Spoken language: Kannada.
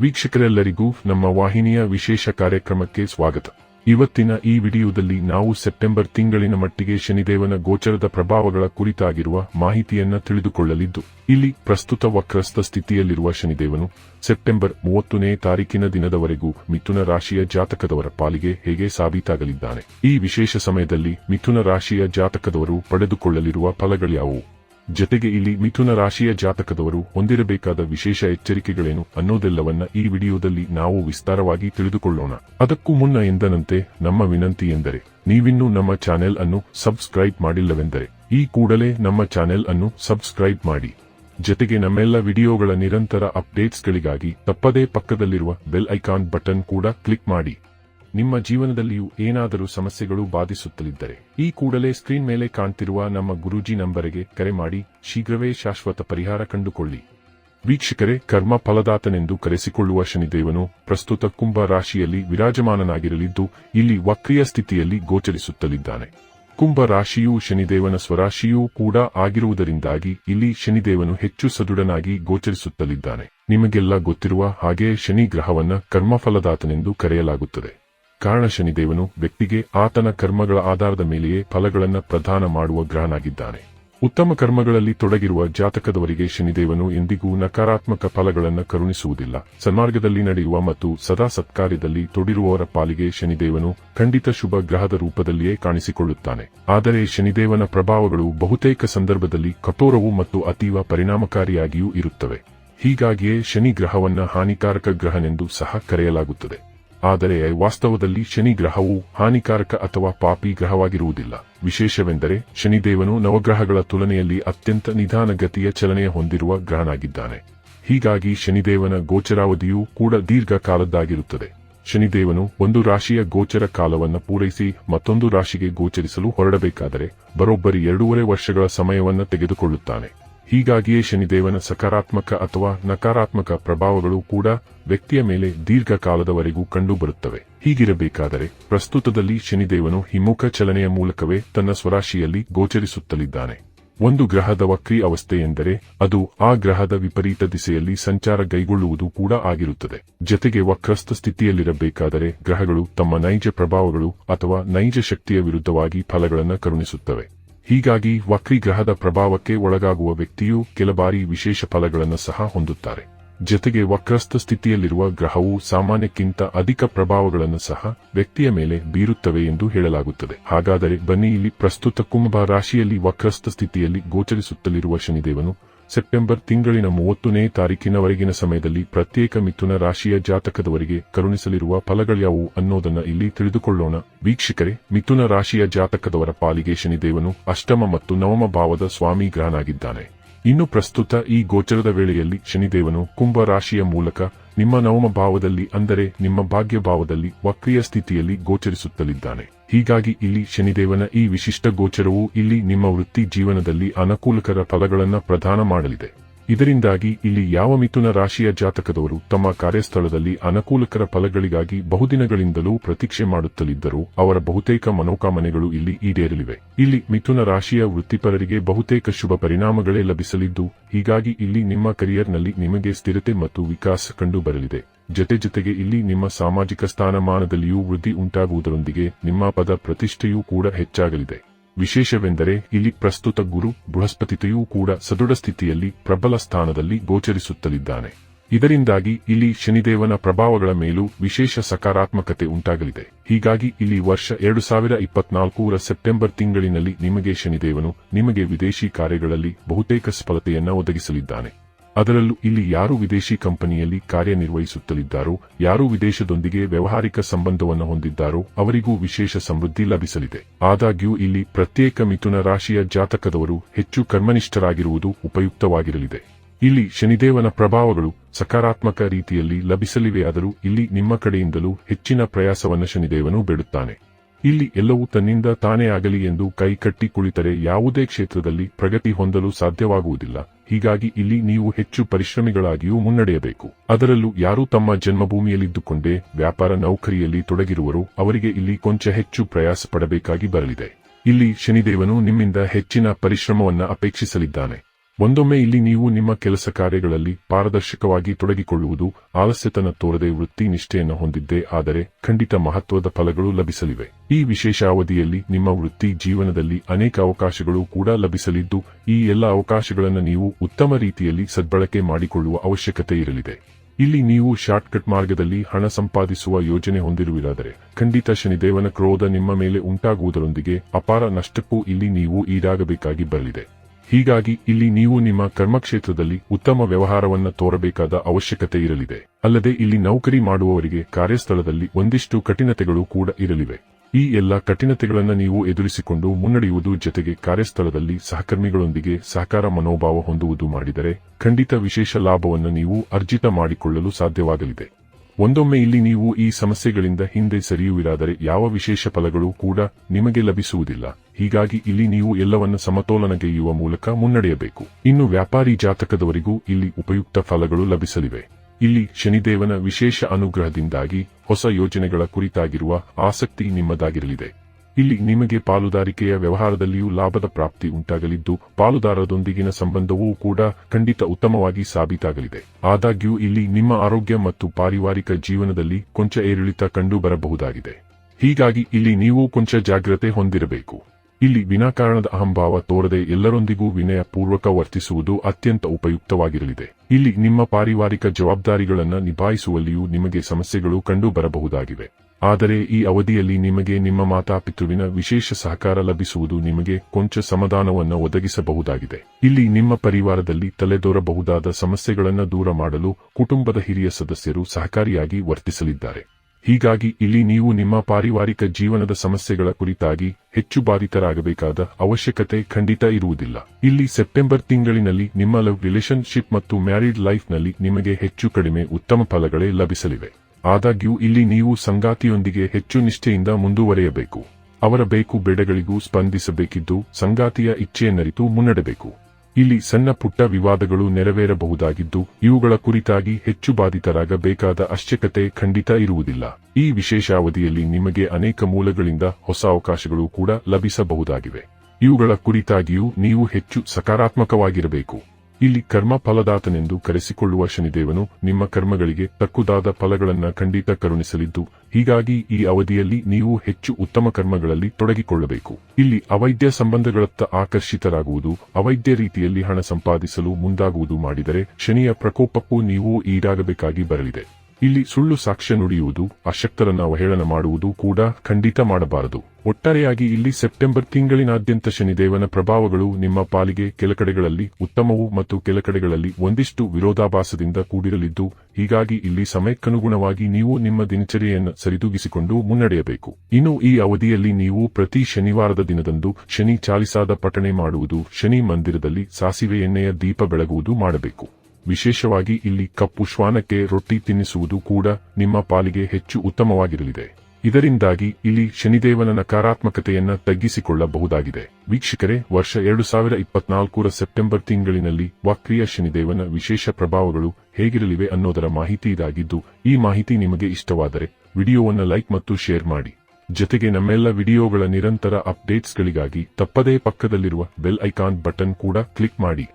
ವೀಕ್ಷಕರೆಲ್ಲರಿಗೂ ನಮ್ಮ ವಾಹಿನಿಯ ವಿಶೇಷ ಕಾರ್ಯಕ್ರಮಕ್ಕೆ ಸ್ವಾಗತ. ಇವತ್ತಿನ ಈ ವಿಡಿಯೋದಲ್ಲಿ ನಾವು ಸೆಪ್ಟೆಂಬರ್ ತಿಂಗಳಿನ ಮಟ್ಟಿಗೆ ಶನಿದೇವನ ಗೋಚರದ ಪ್ರಭಾವಗಳ ಕುರಿತಾಗಿರುವ ಮಾಹಿತಿಯನ್ನ ತಿಳಿದುಕೊಳ್ಳಲಿದ್ದು, ಇಲ್ಲಿ ಪ್ರಸ್ತುತ ವಕ್ರಸ್ಥ ಸ್ಥಿತಿಯಲ್ಲಿರುವ ಶನಿದೇವನು ಸೆಪ್ಟೆಂಬರ್ ಮೂವತ್ತನೇ ತಾರೀಕಿನ ದಿನದವರೆಗೂ ಮಿಥುನ ರಾಶಿಯ ಜಾತಕದವರ ಪಾಲಿಗೆ ಹೇಗೆ ಸಾಬೀತಾಗಲಿದ್ದಾನೆ. ಈ ವಿಶೇಷ ಸಮಯದಲ್ಲಿ ಮಿಥುನ ರಾಶಿಯ ಜಾತಕದವರು ಪಡೆದುಕೊಳ್ಳಲಿರುವ ಫಲಗಳ್ಯಾವುವು ಜತೆಗೆ ಇಲ್ಲಿ ಮಿಥುನ ರಾಶಿಯ ಜಾತಕದವರು ಹೊಂದಿರಬೇಕಾದ ವಿಶೇಷ ಎಚ್ಚರಿಕೆಗಳೇನು ಅನ್ನೋದೆಲ್ಲವನ್ನ ಈ ವಿಡಿಯೋದಲ್ಲಿ ನಾವು ವಿಸ್ತಾರವಾಗಿ ತಿಳಿದುಕೊಳ್ಳೋಣ. ಅದಕ್ಕೂ ಮುನ್ನ ಎಂದನಂತೆ, ನಮ್ಮ ವಿನಂತಿ ಎಂದರೆ, ನೀವಿನ್ನೂ ನಮ್ಮ ಚಾನೆಲ್ ಅನ್ನು ಸಬ್ಸ್ಕ್ರೈಬ್ ಮಾಡಿಲ್ಲವೆಂದರೆ, ಈ ಕೂಡಲೇ ನಮ್ಮ ಚಾನೆಲ್ ಅನ್ನು ಸಬ್ಸ್ಕ್ರೈಬ್ ಮಾಡಿ. ಜತೆಗೆ ನಮ್ಮೆಲ್ಲ ವಿಡಿಯೋಗಳ ನಿರಂತರ ಅಪ್ಡೇಟ್ಸ್ಗಳಿಗಾಗಿ ತಪ್ಪದೇ ಪಕ್ಕದಲ್ಲಿರುವ ಬೆಲ್ ಐಕಾನ್ ಬಟನ್ ಕೂಡ ಕ್ಲಿಕ್ ಮಾಡಿ. ನಿಮ್ಮ ಜೀವನದಲ್ಲಿಯೂ ಏನಾದರೂ ಸಮಸ್ಯೆಗಳು ಬಾಧಿಸುತ್ತಲಿದ್ದರೆ, ಈ ಕೂಡಲೇ ಸ್ಕ್ರೀನ್ ಮೇಲೆ ಕಾಣ್ತಿರುವ ನಮ್ಮ ಗುರೂಜಿ ನಂಬರಿಗೆ ಕರೆ ಮಾಡಿ, ಶೀಘ್ರವೇ ಶಾಶ್ವತ ಪರಿಹಾರ ಕಂಡುಕೊಳ್ಳಿ. ವೀಕ್ಷಕರೇ, ಕರ್ಮ ಫಲದಾತನೆಂದು ಕರೆಸಿಕೊಳ್ಳುವ ಶನಿದೇವನು ಪ್ರಸ್ತುತ ಕುಂಭ ರಾಶಿಯಲ್ಲಿ ವಿರಾಜಮಾನನಾಗಿರಲಿದ್ದು, ಇಲ್ಲಿ ವಕ್ರಿಯ ಸ್ಥಿತಿಯಲ್ಲಿ ಗೋಚರಿಸುತ್ತಲಿದ್ದಾನೆ. ಕುಂಭ ರಾಶಿಯು ಶನಿದೇವನ ಸ್ವರಾಶಿಯೂ ಕೂಡ ಆಗಿರುವುದರಿಂದಾಗಿ ಇಲ್ಲಿ ಶನಿದೇವನು ಹೆಚ್ಚು ಸದೃಢನಾಗಿ ಗೋಚರಿಸುತ್ತಲಿದ್ದಾನೆ. ನಿಮಗೆಲ್ಲ ಗೊತ್ತಿರುವ ಹಾಗೆ ಶನಿ ಗ್ರಹವನ್ನ ಕರ್ಮಫಲದಾತನೆಂದು ಕರೆಯಲಾಗುತ್ತದೆ. ಕಾರಣ ಶನಿದೇವನು ವ್ಯಕ್ತಿಗೆ ಆತನ ಕರ್ಮಗಳ ಆಧಾರದ ಮೇಲೆಯೇ ಫಲಗಳನ್ನು ಪ್ರದಾನ ಮಾಡುವ ಗ್ರಹನಾಗಿದ್ದಾನೆ. ಉತ್ತಮ ಕರ್ಮಗಳಲ್ಲಿ ತೊಡಗಿರುವ ಜಾತಕದವರಿಗೆ ಶನಿದೇವನು ಎಂದಿಗೂ ನಕಾರಾತ್ಮಕ ಫಲಗಳನ್ನು ಕರುಣಿಸುವುದಿಲ್ಲ. ಸನ್ಮಾರ್ಗದಲ್ಲಿ ನಡೆಯುವ ಮತ್ತು ಸದಾ ಸತ್ಕಾರ್ಯದಲ್ಲಿ ತೊಡಿರುವವರ ಪಾಲಿಗೆ ಶನಿದೇವನು ಖಂಡಿತ ಶುಭ ಗ್ರಹದ ರೂಪದಲ್ಲಿಯೇ ಕಾಣಿಸಿಕೊಳ್ಳುತ್ತಾನೆ. ಆದರೆ ಶನಿದೇವನ ಪ್ರಭಾವಗಳು ಬಹುತೇಕ ಸಂದರ್ಭದಲ್ಲಿ ಕಠೋರವು ಮತ್ತು ಅತೀವ ಪರಿಣಾಮಕಾರಿಯಾಗಿಯೂ ಇರುತ್ತವೆ. ಹೀಗಾಗಿಯೇ ಶನಿ ಗ್ರಹವನ್ನ ಹಾನಿಕಾರಕ ಗ್ರಹನೆಂದು ಸಹ ಕರೆಯಲಾಗುತ್ತದೆ. ಆದರೆ ವಾಸ್ತವದಲ್ಲಿ ಶನಿ ಗ್ರಹವು ಹಾನಿಕಾರಕ ಅಥವಾ ಪಾಪಿ ಗ್ರಹವಾಗಿರುವುದಿಲ್ಲ. ವಿಶೇಷವೆಂದರೆ ಶನಿದೇವನು ನವಗ್ರಹಗಳ ತುಲನೆಯಲ್ಲಿ ಅತ್ಯಂತ ನಿಧಾನಗತಿಯ ಚಲನೆಯ ಹೊಂದಿರುವ ಗ್ರಹನಾಗಿದ್ದಾನೆ. ಹೀಗಾಗಿ ಶನಿದೇವನ ಗೋಚರಾವಧಿಯೂ ಕೂಡ ದೀರ್ಘಕಾಲದ್ದಾಗಿರುತ್ತದೆ. ಶನಿದೇವನು ಒಂದು ರಾಶಿಯ ಗೋಚರ ಕಾಲವನ್ನು ಪೂರೈಸಿ ಮತ್ತೊಂದು ರಾಶಿಗೆ ಗೋಚರಿಸಲು ಹೊರಡಬೇಕಾದರೆ ಬರೋಬ್ಬರಿ ಎರಡೂವರೆ ವರ್ಷಗಳ ಸಮಯವನ್ನು ತೆಗೆದುಕೊಳ್ಳುತ್ತಾನೆ. ಹೀಗಾಗಿಯೇ ಶನಿದೇವನ ಸಕಾರಾತ್ಮಕ ಅಥವಾ ನಕಾರಾತ್ಮಕ ಪ್ರಭಾವಗಳು ಕೂಡ ವ್ಯಕ್ತಿಯ ಮೇಲೆ ದೀರ್ಘಕಾಲದವರೆಗೂ ಕಂಡುಬರುತ್ತವೆ. ಹೀಗಿರಬೇಕಾದರೆ ಪ್ರಸ್ತುತದಲ್ಲಿ ಶನಿದೇವನು ಹಿಮ್ಮುಖ ಚಲನೆಯ ಮೂಲಕವೇ ತನ್ನ ಸ್ವರಾಶಿಯಲ್ಲಿ ಗೋಚರಿಸುತ್ತಲಿದ್ದಾನೆ. ಒಂದು ಗ್ರಹದ ವಕ್ರಿ ಅವಸ್ಥೆ ಎಂದರೆ ಅದು ಆ ಗ್ರಹದ ವಿಪರೀತ ದಿಸೆಯಲ್ಲಿ ಸಂಚಾರ ಕೈಗೊಳ್ಳುವುದು ಕೂಡ ಆಗಿರುತ್ತದೆ. ಜತೆಗೆ ವಕ್ರಸ್ಥ ಸ್ಥಿತಿಯಲ್ಲಿರಬೇಕಾದರೆ ಗ್ರಹಗಳು ತಮ್ಮ ನೈಜ ಪ್ರಭಾವಗಳು ಅಥವಾ ನೈಜ ಶಕ್ತಿಯ ವಿರುದ್ಧವಾಗಿ ಫಲಗಳನ್ನು ಕರುಣಿಸುತ್ತವೆ. ಹೀಗಾಗಿ ವಕ್ರಿ ಗ್ರಹದ ಪ್ರಭಾವಕ್ಕೆ ಒಳಗಾಗುವ ವ್ಯಕ್ತಿಯು ಕೆಲ ಬಾರಿ ವಿಶೇಷ ಫಲಗಳನ್ನು ಸಹ ಹೊಂದುತ್ತಾರೆ. ಜೊತೆಗೆ ವಕ್ರಸ್ಥ ಸ್ಥಿತಿಯಲ್ಲಿರುವ ಗ್ರಹವು ಸಾಮಾನ್ಯಕ್ಕಿಂತ ಅಧಿಕ ಪ್ರಭಾವಗಳನ್ನು ಸಹ ವ್ಯಕ್ತಿಯ ಮೇಲೆ ಬೀರುತ್ತವೆ ಎಂದು ಹೇಳಲಾಗುತ್ತದೆ. ಹಾಗಾದರೆ ಬನ್ನಿ ಇಲ್ಲಿ ಪ್ರಸ್ತುತ ಕುಂಭ ರಾಶಿಯಲ್ಲಿ ವಕ್ರಸ್ಥ ಸ್ಥಿತಿಯಲ್ಲಿ ಗೋಚರಿಸುತ್ತಲಿರುವ ಶನಿದೇವನು ಸೆಪ್ಟೆಂಬರ್ ತಿಂಗಳಿನ ಮೂವತ್ತನೇ ತಾರೀಕಿನವರೆಗಿನ ಸಮಯದಲ್ಲಿ ಪ್ರತ್ಯೇಕ ಮಿಥುನ ರಾಶಿಯ ಜಾತಕದವರಿಗೆ ಕರುಣಿಸಲಿರುವ ಫಲಗಳ್ಯಾವು ಅನ್ನೋದನ್ನ ಇಲ್ಲಿ ತಿಳಿದುಕೊಳ್ಳೋಣ. ವೀಕ್ಷಕರೇ, ಮಿಥುನ ರಾಶಿಯ ಜಾತಕದವರ ಪಾಲಿಗೆ ಶನಿದೇವನು ಅಷ್ಟಮ ಮತ್ತು ನವಮ ಭಾವದ ಸ್ವಾಮಿ ಗ್ರಹನಾಗಿದ್ದಾನೆ. ಇನ್ನು ಪ್ರಸ್ತುತ ಈ ಗೋಚರದ ವೇಳೆಯಲ್ಲಿ ಶನಿದೇವನು ಕುಂಭ ರಾಶಿಯ ಮೂಲಕ ನಿಮ್ಮ ನವಮ ಭಾವದಲ್ಲಿ ಅಂದರೆ ನಿಮ್ಮ ಭಾಗ್ಯ ಭಾವದಲ್ಲಿ ವಕ್ರಿಯ ಸ್ಥಿತಿಯಲ್ಲಿ ಗೋಚರಿಸುತ್ತಲಿದ್ದಾನೆ. ಹೀಗಾಗಿ ಇಲ್ಲಿ ಶನಿದೇವನ ಈ ವಿಶಿಷ್ಟ ಗೋಚರವು ಇಲ್ಲಿ ನಿಮ್ಮ ವೃತ್ತಿ ಜೀವನದಲ್ಲಿ ಅನುಕೂಲಕರ ಫಲಗಳನ್ನು ಪ್ರದಾನ ಮಾಡಲಿದೆ. ಇದರಿಂದಾಗಿ ಇಲ್ಲಿ ಯಾವ ಮಿಥುನ ರಾಶಿಯ ಜಾತಕದವರು ತಮ್ಮ ಕಾರ್ಯಸ್ಥಳದಲ್ಲಿ ಅನುಕೂಲಕರ ಫಲಗಳಿಗಾಗಿ ಬಹುದಿನಗಳಿಂದಲೂ ಪ್ರತೀಕ್ಷೆ ಮಾಡುತ್ತಲಿದ್ದರೂ ಅವರ ಬಹುತೇಕ ಮನೋಕಾಮನೆಗಳು ಇಲ್ಲಿ ಈಡೇರಲಿವೆ. ಇಲ್ಲಿ ಮಿಥುನ ರಾಶಿಯ ವೃತ್ತಿಪರರಿಗೆ ಬಹುತೇಕ ಶುಭ ಪರಿಣಾಮಗಳೇ ಲಭಿಸಲಿದ್ದು, ಹೀಗಾಗಿ ಇಲ್ಲಿ ನಿಮ್ಮ ಕರಿಯರ್ನಲ್ಲಿ ನಿಮಗೆ ಸ್ಥಿರತೆ ಮತ್ತು ವಿಕಾಸ ಕಂಡು ಬರಲಿದೆ ಜತೆ ಜತೆಗೆ ಇಲ್ಲಿ ನಿಮ್ಮ ಸಾಮಾಜಿಕ ಸ್ಥಾನಮಾನದಲ್ಲಿಯೂ ವೃದ್ಧಿ ಉಂಟಾಗುವುದರೊಂದಿಗೆ ನಿಮ್ಮ ಪದ ಪ್ರತಿಷ್ಠೆಯೂ ಕೂಡ ಹೆಚ್ಚಾಗಲಿದೆ. ವಿಶೇಷವೆಂದರೆ ಇಲ್ಲಿ ಪ್ರಸ್ತುತ ಗುರು ಬೃಹಸ್ಪತಿತೆಯೂ ಕೂಡ ಸದೃಢ ಸ್ಥಿತಿಯಲ್ಲಿ ಪ್ರಬಲ ಸ್ಥಾನದಲ್ಲಿ ಗೋಚರಿಸುತ್ತಲಿದ್ದಾನೆ. ಇದರಿಂದಾಗಿ ಇಲ್ಲಿ ಶನಿದೇವನ ಪ್ರಭಾವಗಳ ಮೇಲೂ ವಿಶೇಷ ಸಕಾರಾತ್ಮಕತೆ ಉಂಟಾಗಲಿದೆ. ಹೀಗಾಗಿ ಇಲ್ಲಿ ವರ್ಷ ಎರಡು ಸಾವಿರ ಇಪ್ಪತ್ನಾಲ್ಕೂರ ಸೆಪ್ಟೆಂಬರ್ ತಿಂಗಳಿನಲ್ಲಿ ನಿಮಗೆ ಶನಿದೇವನು ನಿಮಗೆ ವಿದೇಶಿ ಕಾರ್ಯಗಳಲ್ಲಿ ಬಹುತೇಕ ಸಫಲತೆಯನ್ನ ಒದಗಿಸಲಿದ್ದಾನೆ. ಅದರಲ್ಲೂ ಇಲ್ಲಿ ಯಾರು ವಿದೇಶಿ ಕಂಪನಿಯಲ್ಲಿ ಕಾರ್ಯನಿರ್ವಹಿಸುತ್ತಲಿದ್ದಾರೋ, ಯಾರು ವಿದೇಶದೊಂದಿಗೆ ವ್ಯವಹಾರಿಕ ಸಂಬಂಧವನ್ನು ಹೊಂದಿದ್ದಾರೋ, ಅವರಿಗೂ ವಿಶೇಷ ಸಮೃದ್ಧಿ ಲಭಿಸಲಿದೆ. ಆದಾಗ್ಯೂ ಇಲ್ಲಿ ಪ್ರತ್ಯೇಕ ಮಿಥುನ ರಾಶಿಯ ಜಾತಕದವರು ಹೆಚ್ಚು ಕರ್ಮನಿಷ್ಠರಾಗಿರುವುದು ಉಪಯುಕ್ತವಾಗಿರಲಿದೆ. ಇಲ್ಲಿ ಶನಿದೇವನ ಪ್ರಭಾವಗಳು ಸಕಾರಾತ್ಮಕ ರೀತಿಯಲ್ಲಿ ಲಭಿಸಲಿವೆಯಾದರೂ ಇಲ್ಲಿ ನಿಮ್ಮ ಕಡೆಯಿಂದಲೂ ಹೆಚ್ಚಿನ ಪ್ರಯಾಸವನ್ನು ಶನಿದೇವನು ಬೇಡುತ್ತಾನೆ. ಇಲ್ಲಿ ಎಲ್ಲವೂ ತನ್ನಿಂದ ತಾನೇ ಆಗಲಿ ಎಂದು ಕೈಕಟ್ಟಿ ಕುಳಿತರೆ ಯಾವುದೇ ಕ್ಷೇತ್ರದಲ್ಲಿ ಪ್ರಗತಿ ಹೊಂದಲು ಸಾಧ್ಯವಾಗುವುದಿಲ್ಲ. ಹೀಗಾಗಿ ಇಲ್ಲಿ ನೀವು ಹೆಚ್ಚು ಪರಿಶ್ರಮಿಗಳಾಗಿಯೂ ಮುನ್ನಡೆಯಬೇಕು. ಅದರಲ್ಲೂ ಯಾರು ತಮ್ಮ ಜನ್ಮಭೂಮಿಯಲ್ಲಿದ್ದುಕೊಂಡೇ ವ್ಯಾಪಾರ ನೌಕರಿಯಲ್ಲಿ ತೊಡಗಿರುವರು. ಅವರಿಗೆ ಇಲ್ಲಿ ಕೊಂಚ ಹೆಚ್ಚು ಪ್ರಯಾಸ ಪಡಬೇಕಾಗಿ ಬರಲಿದೆ. ಇಲ್ಲಿ ಶನಿದೇವನು ನಿಮ್ಮಿಂದ ಹೆಚ್ಚಿನ ಪರಿಶ್ರಮವನ್ನ ಅಪೇಕ್ಷಿಸಲಿದ್ದಾನೆ. ಒಂದೊಮ್ಮೆ ಇಲ್ಲಿ ನೀವು ನಿಮ್ಮ ಕೆಲಸ ಕಾರ್ಯಗಳಲ್ಲಿ ಪಾರದರ್ಶಕವಾಗಿ ತೊಡಗಿಕೊಳ್ಳುವುದು ಆಲಸ್ಯತನ ತೋರದೆ ವೃತ್ತಿ ನಿಷ್ಠೆಯನ್ನು ಹೊಂದಿದ್ದೇ ಆದರೆ ಖಂಡಿತ ಮಹತ್ವದ ಫಲಗಳು ಲಭಿಸಲಿವೆ. ಈ ವಿಶೇಷ ಅವಧಿಯಲ್ಲಿ ನಿಮ್ಮ ವೃತ್ತಿ ಜೀವನದಲ್ಲಿ ಅನೇಕ ಅವಕಾಶಗಳು ಕೂಡ ಲಭಿಸಲಿದ್ದು, ಈ ಎಲ್ಲ ಅವಕಾಶಗಳನ್ನು ನೀವು ಉತ್ತಮ ರೀತಿಯಲ್ಲಿ ಸದ್ಬಳಕೆ ಮಾಡಿಕೊಳ್ಳುವ ಅವಶ್ಯಕತೆ ಇರಲಿದೆ. ಇಲ್ಲಿ ನೀವು ಶಾರ್ಟ್ಕಟ್ ಮಾರ್ಗದಲ್ಲಿ ಹಣ ಸಂಪಾದಿಸುವ ಯೋಜನೆ ಹೊಂದಿರುವಿರಾದರೆ, ಖಂಡಿತ ಶನಿದೇವನ ಕ್ರೋಧ ನಿಮ್ಮ ಮೇಲೆ ಉಂಟಾಗುವುದರೊಂದಿಗೆ ಅಪಾರ ನಷ್ಟಕ್ಕೂ ಇಲ್ಲಿ ನೀವು ಈಡಾಗಬೇಕಾಗಿ ಬರಲಿದೆ. ಹೀಗಾಗಿ ಇಲ್ಲಿ ನೀವು ನಿಮ್ಮ ಕರ್ಮಕ್ಷೇತ್ರದಲ್ಲಿ ಉತ್ತಮ ವ್ಯವಹಾರವನ್ನು ತೋರಬೇಕಾದ ಅವಶ್ಯಕತೆ ಇರಲಿದೆ. ಅಲ್ಲದೆ ಇಲ್ಲಿ ನೌಕರಿ ಮಾಡುವವರಿಗೆ ಕಾರ್ಯಸ್ಥಳದಲ್ಲಿ ಒಂದಿಷ್ಟು ಕಠಿಣತೆಗಳು ಕೂಡ ಇರಲಿವೆ. ಈ ಎಲ್ಲ ಕಠಿಣತೆಗಳನ್ನು ನೀವು ಎದುರಿಸಿಕೊಂಡು ಮುನ್ನಡೆಯುವುದು ಜೊತೆಗೆ ಕಾರ್ಯಸ್ಥಳದಲ್ಲಿ ಸಹಕರ್ಮಿಗಳೊಂದಿಗೆ ಸಹಕಾರ ಮನೋಭಾವ ಹೊಂದುವುದು ಮಾಡಿದರೆ ಖಂಡಿತ ವಿಶೇಷ ಲಾಭವನ್ನು ನೀವು ಅರ್ಜಿತ ಮಾಡಿಕೊಳ್ಳಲು ಸಾಧ್ಯವಾಗಲಿದೆ. ಒಂದೊಮ್ಮೆ ಇಲ್ಲಿ ನೀವು ಈ ಸಮಸ್ಯೆಗಳಿಂದ ಹಿಂದೆ ಸರಿಯುವಿರಾದರೆ ಯಾವ ವಿಶೇಷ ಫಲಗಳು ಕೂಡ ನಿಮಗೆ ಲಭಿಸುವುದಿಲ್ಲ. ಹೀಗಾಗಿ ಇಲ್ಲಿ ನೀವು ಎಲ್ಲವನ್ನ ಸಮತೋಲನಗೆಯುವ ಮೂಲಕ ಮುನ್ನಡೆಯಬೇಕು. ಇನ್ನು ವ್ಯಾಪಾರಿ ಜಾತಕದವರಿಗೂ ಇಲ್ಲಿ ಉಪಯುಕ್ತ ಫಲಗಳು ಲಭಿಸಲಿವೆ. ಇಲ್ಲಿ ಶನಿದೇವನ ವಿಶೇಷ ಅನುಗ್ರಹದಿಂದಾಗಿ ಹೊಸ ಯೋಜನೆಗಳ ಕುರಿತಾಗಿರುವ ಆಸಕ್ತಿ ನಿಮ್ಮದಾಗಿರಲಿದೆ. ಇಲ್ಲಿ ನಿಮಗೆ ಪಾಲುದಾರಿಕೆಯ ವ್ಯವಹಾರದಲ್ಲಿಯೂ ಲಾಭದ ಪ್ರಾಪ್ತಿ ಉಂಟಾಗಲಿದ್ದು, ಪಾಲುದಾರರೊಂದಿಗಿನ ಸಂಬಂಧವೂ ಕೂಡ ಖಂಡಿತ ಉತ್ತಮವಾಗಿ ಸಾಬೀತಾಗಲಿದೆ. ಆದಾಗ್ಯೂ ಇಲ್ಲಿ ನಿಮ್ಮ ಆರೋಗ್ಯ ಮತ್ತು ಪಾರಿವಾರಿಕ ಜೀವನದಲ್ಲಿ ಕೊಂಚ ಏರಿಳಿತ ಕಂಡು ಬರಬಹುದಾಗಿದೆ ಹೀಗಾಗಿ ಇಲ್ಲಿ ನೀವು ಕೊಂಚ ಜಾಗ್ರತೆ ಹೊಂದಿರಬೇಕು. ಇಲ್ಲಿ ವಿನಾಕಾರಣದ ಅಹಂಭಾವ ತೋರದೆ ಎಲ್ಲರೊಂದಿಗೂ ವಿನಯ ಪೂರ್ವಕ ವರ್ತಿಸುವುದು ಅತ್ಯಂತ ಉಪಯುಕ್ತವಾಗಿರಲಿದೆ. ಇಲ್ಲಿ ನಿಮ್ಮ ಪಾರಿವಾರಿಕ ಜವಾಬ್ದಾರಿಗಳನ್ನು ನಿಭಾಯಿಸುವಲ್ಲಿಯೂ ನಿಮಗೆ ಸಮಸ್ಯೆಗಳು ಕಂಡು ಬರಬಹುದಾಗಿವೆ ಆದರೆ ಈ ಅವಧಿಯಲ್ಲಿ ನಿಮಗೆ ನಿಮ್ಮ ಮಾತಾಪಿತೃವಿನ ವಿಶೇಷ ಸಹಕಾರ ಲಭಿಸುವುದು ನಿಮಗೆ ಕೊಂಚ ಸಮಾಧಾನವನ್ನು ಒದಗಿಸಬಹುದಾಗಿದೆ. ಇಲ್ಲಿ ನಿಮ್ಮ ಪರಿವಾರದಲ್ಲಿ ತಲೆದೋರಬಹುದಾದ ಸಮಸ್ಯೆಗಳನ್ನು ದೂರ ಮಾಡಲು ಕುಟುಂಬದ ಹಿರಿಯ ಸದಸ್ಯರು ಸಹಕಾರಿಯಾಗಿ ವರ್ತಿಸಲಿದ್ದಾರೆ. ಹೀಗಾಗಿ ಇಲ್ಲಿ ನೀವು ನಿಮ್ಮ ಪಾರಿವಾರಿಕ ಜೀವನದ ಸಮಸ್ಯೆಗಳ ಕುರಿತಾಗಿ ಹೆಚ್ಚು ಬಾಧಿತರಾಗಬೇಕಾದ ಅವಶ್ಯಕತೆ ಖಂಡಿತ ಇರುವುದಿಲ್ಲ. ಇಲ್ಲಿ ಸೆಪ್ಟೆಂಬರ್ ತಿಂಗಳಿನಲ್ಲಿ ನಿಮ್ಮ ಲವ್ ರಿಲೇಶನ್ಶಿಪ್ ಮತ್ತು ಮ್ಯಾರಿಡ್ ಲೈಫ್ನಲ್ಲಿ ನಿಮಗೆ ಹೆಚ್ಚು ಕಡಿಮೆ ಉತ್ತಮ ಫಲಗಳೇ ಲಭಿಸಲಿವೆ. ಆದಾಗ್ಯೂ ಇಲ್ಲಿ ನೀವು ಸಂಗಾತಿಯೊಂದಿಗೆ ಹೆಚ್ಚು ನಿಷ್ಠೆಯಿಂದ ಮುಂದುವರೆಯಬೇಕು. ಅವರ ಬೇಕು ಬೇಡಗಳಿಗೂ ಸ್ಪಂದಿಸಬೇಕಿದ್ದು ಸಂಗಾತಿಯ ಇಚ್ಛೆಯನ್ನರಿತು ಮುನ್ನಡೆಬೇಕು. ಇಲ್ಲಿ ಸಣ್ಣ ಪುಟ್ಟ ವಿವಾದಗಳು ನೆರವೇರಬಹುದಾಗಿದ್ದು, ಇವುಗಳ ಕುರಿತಾಗಿ ಹೆಚ್ಚು ಬಾಧಿತರಾಗಬೇಕಾದ ಅಶ್ಚಕತೆ ಖಂಡಿತ ಇರುವುದಿಲ್ಲ. ಈ ವಿಶೇಷ ಅವಧಿಯಲ್ಲಿ ನಿಮಗೆ ಅನೇಕ ಮೂಲಗಳಿಂದ ಹೊಸ ಅವಕಾಶಗಳು ಕೂಡ ಲಭಿಸಬಹುದಾಗಿವೆ. ಇವುಗಳ ಕುರಿತಾಗಿಯೂ ನೀವು ಹೆಚ್ಚು ಸಕಾರಾತ್ಮಕವಾಗಿರಬೇಕು. ಇಲ್ಲಿ ಕರ್ಮ ಫಲದಾತನೆಂದು ಕರೆಸಿಕೊಳ್ಳುವ ಶನಿದೇವನು ನಿಮ್ಮ ಕರ್ಮಗಳಿಗೆ ತಕ್ಕುದಾದ ಫಲಗಳನ್ನು ಖಂಡಿತ ಕರುಣಿಸಲಿದ್ದು, ಹೀಗಾಗಿ ಈ ಅವಧಿಯಲ್ಲಿ ನೀವು ಹೆಚ್ಚು ಉತ್ತಮ ಕರ್ಮಗಳಲ್ಲಿ ತೊಡಗಿಕೊಳ್ಳಬೇಕು. ಇಲ್ಲಿ ಅವೈದ್ಯ ಸಂಬಂಧಗಳತ್ತ ಆಕರ್ಷಿತರಾಗುವುದು, ಅವೈದ್ಯ ರೀತಿಯಲ್ಲಿ ಹಣ ಸಂಪಾದಿಸಲು ಮುಂದಾಗುವುದು ಮಾಡಿದರೆ ಶನಿಯ ಪ್ರಕೋಪಕ್ಕೂ ನೀವು ಈಡಾಗಬೇಕಾಗಿ ಬರಲಿದೆ. ಇಲ್ಲಿ ಸುಳ್ಳು ಸಾಕ್ಷ್ಯ ನುಡಿಯುವುದು, ಅಶಕ್ತರನ್ನ ಅವಹೇಳನ ಮಾಡುವುದು ಕೂಡ ಖಂಡಿತ ಮಾಡಬಾರದು. ಒಟ್ಟಾರೆಯಾಗಿ ಇಲ್ಲಿ ಸೆಪ್ಟೆಂಬರ್ ತಿಂಗಳಿನಾದ್ಯಂತ ಶನಿದೇವನ ಪ್ರಭಾವಗಳು ನಿಮ್ಮ ಪಾಲಿಗೆ ಕೆಲಕಡೆಗಳಲ್ಲಿ ಉತ್ತಮವು ಮತ್ತು ಕೆಲಕಡೆಗಳಲ್ಲಿ ಒಂದಿಷ್ಟು ವಿರೋಧಾಭಾಸದಿಂದ ಕೂಡಿರಲಿದ್ದು, ಹೀಗಾಗಿ ಇಲ್ಲಿ ಸಮಯಕ್ಕನುಗುಣವಾಗಿ ನೀವು ನಿಮ್ಮ ದಿನಚರಿಯನ್ನು ಸರಿದೂಗಿಸಿಕೊಂಡು ಮುನ್ನಡೆಯಬೇಕು. ಇನ್ನು ಈ ಅವಧಿಯಲ್ಲಿ ನೀವು ಪ್ರತಿ ಶನಿವಾರದ ದಿನದಂದು ಶನಿ ಚಾಲಿಸಾದ ಪಠಣೆ ಮಾಡುವುದು, ಶನಿ ಮಂದಿರದಲ್ಲಿ ಸಾಸಿವೆ ಎಣ್ಣೆಯ ದೀಪ ಬೆಳಗುವುದು ಮಾಡಬೇಕು. ವಿಶೇಷವಾಗಿ ಇಲ್ಲಿ ಕಪ್ಪು ಶ್ವಾನಕ್ಕೆ ರೊಟ್ಟಿ ತಿನ್ನಿಸುವುದು ಕೂಡ ನಿಮ್ಮ ಪಾಲಿಗೆ ಹೆಚ್ಚು ಉತ್ತಮವಾಗಿರಲಿದೆ. ಇದರಿಂದಾಗಿ ಇಲ್ಲಿ ಶನಿದೇವನ ನಕಾರಾತ್ಮಕತೆಯನ್ನ ತಗ್ಗಿಸಿಕೊಳ್ಳಬಹುದಾಗಿದೆ. ವೀಕ್ಷಕರೇ, ವರ್ಷ ಎರಡು ಸಾವಿರ ಇಪ್ಪತ್ನಾಲ್ಕರ ಸೆಪ್ಟೆಂಬರ್ ತಿಂಗಳಿನಲ್ಲಿ ವಾಕ್ರಿಯ ಶನಿದೇವನ ವಿಶೇಷ ಪ್ರಭಾವಗಳು ಹೇಗಿರಲಿವೆ ಅನ್ನೋದರ ಮಾಹಿತಿ ಇದಾಗಿದ್ದು, ಈ ಮಾಹಿತಿ ನಿಮಗೆ ಇಷ್ಟವಾದರೆ ವಿಡಿಯೋವನ್ನು ಲೈಕ್ ಮತ್ತು ಶೇರ್ ಮಾಡಿ. ಜೊತೆಗೆ ನಮ್ಮೆಲ್ಲ ವಿಡಿಯೋಗಳ ನಿರಂತರ ಅಪ್ಡೇಟ್ಸ್ಗಳಿಗಾಗಿ ತಪ್ಪದೇ ಪಕ್ಕದಲ್ಲಿರುವ ಬೆಲ್ ಐಕಾನ್ ಬಟನ್ ಕೂಡ ಕ್ಲಿಕ್ ಮಾಡಿ.